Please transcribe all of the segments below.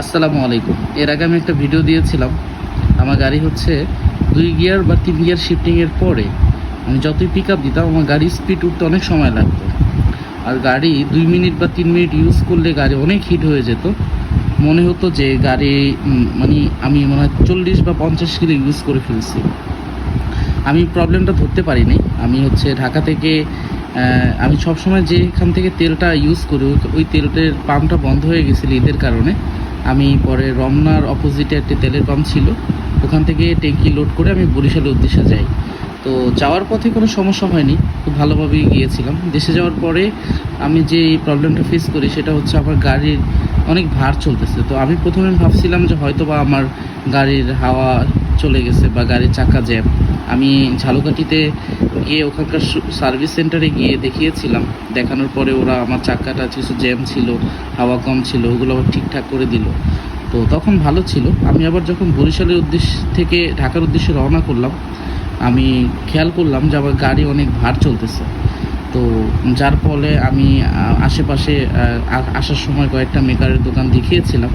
আসসালামু আলাইকুম। এর আগে আমি একটা ভিডিও দিয়েছিলাম। আমার গাড়ি হচ্ছে দুই গিয়ার বা তিন গিয়ার শিফটিংয়ের পরে আমি যতই পিক আপ দিতাম, আমার গাড়ির স্পিড উঠতে অনেক সময় লাগতো। আর গাড়ি দুই মিনিট বা তিন মিনিট ইউজ করলে গাড়ি অনেক হিট হয়ে যেত। মনে হতো যে গাড়ি মানে আমি মনে হয় চল্লিশ বা পঞ্চাশ কিলো ইউজ করে ফেলছি। আমি প্রবলেমটা ধরতে পারিনি। আমি হচ্ছে ঢাকা থেকে আমি সবসময় যেখান থেকে তেলটা ইউজ করি ওই তেলটার পাম্পটা বন্ধ হয়ে গেছিল ঈদের কারণে। আমি পরে রমনার অপোজিটে একটি তেলের পাম্প ছিল। ওখান থেকে ট্যাঙ্কি লোড করে আমি বরিশালের উদ্দেশ্যে যাই। তো যাওয়ার পথে কোনো সমস্যা হয়নি, খুব ভালোভাবেই গিয়েছিলাম। দেশে যাওয়ার পরে আমি যে প্রবলেমটা ফেস করি সেটা হচ্ছে আমার গাড়ির অনেক ভার চলতেছে। তো আমি প্রথমে ভাবছিলাম যে হয়তো বা আমার গাড়ির হাওয়া চলে গেছে বা গাড়ির চাকা জ্যাম। আমি ঝালকাঠিতে গিয়ে ওখানকার সার্ভিস সেন্টারে গিয়ে দেখিয়েছিলাম। দেখানোর পরে ওরা আমার চাকাটা কিছু জ্যাম ছিল, হাওয়া কম ছিল, ওগুলো আবার ঠিকঠাক করে দিল। তো তখন ভালো ছিল। আমি আবার যখন বরিশালের উদ্দেশ্য থেকে ঢাকার উদ্দেশ্যে রওনা করলাম, আমি খেয়াল করলাম যে আমার গাড়ি অনেক ভার চলতেছে। তো যার ফলে আমি আশেপাশে আসার সময় কয়েকটা মেকারের দোকান দেখিয়েছিলাম।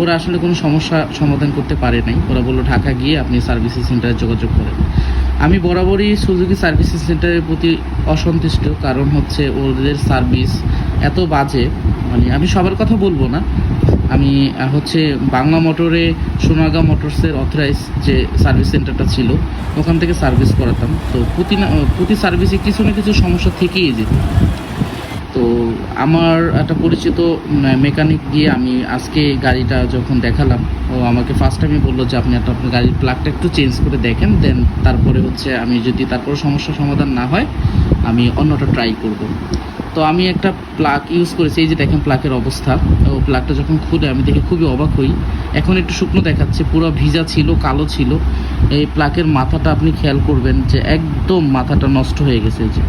ওরা আসলে কোনো সমস্যা সমাধান করতে পারে নাই। ওরা বলল, ঢাকা গিয়ে আপনি সার্ভিসিং সেন্টারে যোগাযোগ করেন। আমি বরাবরই সুজুকি সার্ভিসিং সেন্টারের প্রতি অসন্তুষ্ট, কারণ হচ্ছে ওদের সার্ভিস এত বাজে। মানে আমি সবার কথা বলব না। আমি হচ্ছে বাংলা মোটরে সোনাগা মোটরসের অথরাইজ যে সার্ভিস সেন্টারটা ছিল, ওখান থেকে সার্ভিস করাতাম। তো প্রতি প্রতি সার্ভিসে কিছু না কিছু সমস্যা থেকেই যেত। তো আমার একটা পরিচিত মেকানিক দিয়ে আমি আজকে গাড়িটা যখন দেখালাম, ও আমাকে ফার্স্ট টাইমে বলল যে, আপনি একটা আপনার গাড়ির প্লাগটা একটু চেঞ্জ করে দেখেন দেন তারপরে হচ্ছে আমি যদি তারপরে সমস্যা সমাধান না হয়, আমি অন্যটা ট্রাই করব। তো আমি একটা প্লাগ ইউজ করেছি, এই যে দেখেন প্লাগের অবস্থা। ও প্লাগটা যখন খুলে আমি দেখে খুবই অবাক হই। এখন একটু শুকনো দেখাচ্ছে, পুরো ভিজা ছিল, কালো ছিল। এই প্লাগের মাথাটা আপনি খেয়াল করবেন যে, একদম মাথাটা নষ্ট হয়ে গেছে যে।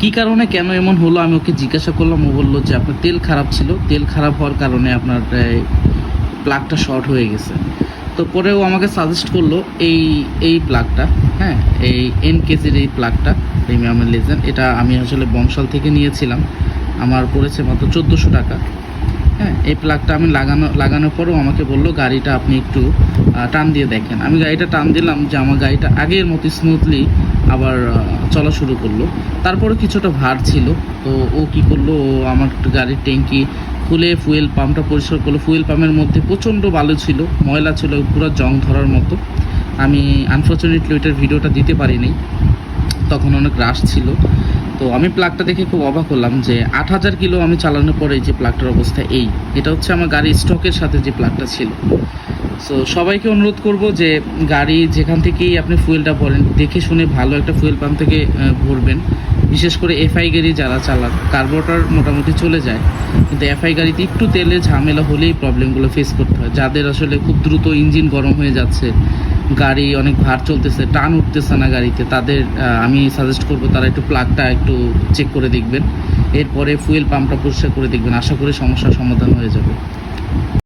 কি কারণে কেন এমন হলো? আমি ওকে জিজ্ঞাসা করলাম, ও বলল যে আপনার তেল খারাপ ছিল। তেল খারাপ হওয়ার কারণে আপনার প্লাগটা শর্ট হয়ে গেছে। তো পরে ও আমাকে সাজেস্ট করল এই এই প্লাগটা হ্যাঁ এই এন কেজির এই প্লাগটা প্রিমিয়ামের লেজেন্ড এটা আমি আসলে বংশাল থেকে নিয়েছিলাম। আমার পড়েছে মাত্র চোদ্দোশো টাকা। হ্যাঁ এই প্লাগটা আমি লাগানো, লাগানোর পরেও আমাকে বলল, গাড়িটা আপনি একটু টান দিয়ে দেখেন। আমি গাড়িটা টান দিলাম যে আমার গাড়িটা আগের মতো স্মুথলি আবার চলা শুরু করল। তারপরে কিছুটা ভার ছিল। তো ও কি করল, ও আমার গাড়ির ট্যাঙ্কি খুলে ফুয়েল পাম্পটা পরিষ্কার করল। ফুয়েল পাম্পের মধ্যে প্রচণ্ড বালু ছিল, ময়লা ছিল, পুরো জং ধরার মতো। আমি আনফর্চুনেটলি ওইটার ভিডিওটা দিতে পারিনি। তখন অনেক রাশ ছিল। তো আমি প্লাগটা দেখে খুব অবাক হলাম যে আট হাজার কিলো আমি চালানোর পরে এই যে প্লাগটার অবস্থা এই। এটা হচ্ছে আমার গাড়ির স্টকের সাথে যে প্লাগটা ছিল। সো সবাইকে অনুরোধ করব যে গাড়ি যেখান থেকেই আপনি ফুয়েলটা ভরেন, দেখে শুনে ভালো একটা ফুয়েল পাম্প থেকে ভরবেন। বিশেষ করে এফআই গাড়ি যারা চালান কার্বোরেটর মোটামুটি চলে যায়, কিন্তু এফআই গাড়িতে একটু তেলে ঝামেলা হলেই প্রবলেমগুলো ফেস করতে হয়। যাদের আসলে খুব দ্রুত ইঞ্জিন গরম হয়ে যাচ্ছে, গাড়ি অনেক ভার চলতেছে, টান উঠতেছে না গাড়িতে, তাদের আমি সাজেস্ট করব তারা একটু প্লাগটা একটু চেক করে দেখবেন। এরপরে ফুয়েল পাম্পটা পরিষ্কার করে দেখবেন। আশা করি সমস্যার সমাধান হয়ে যাবে।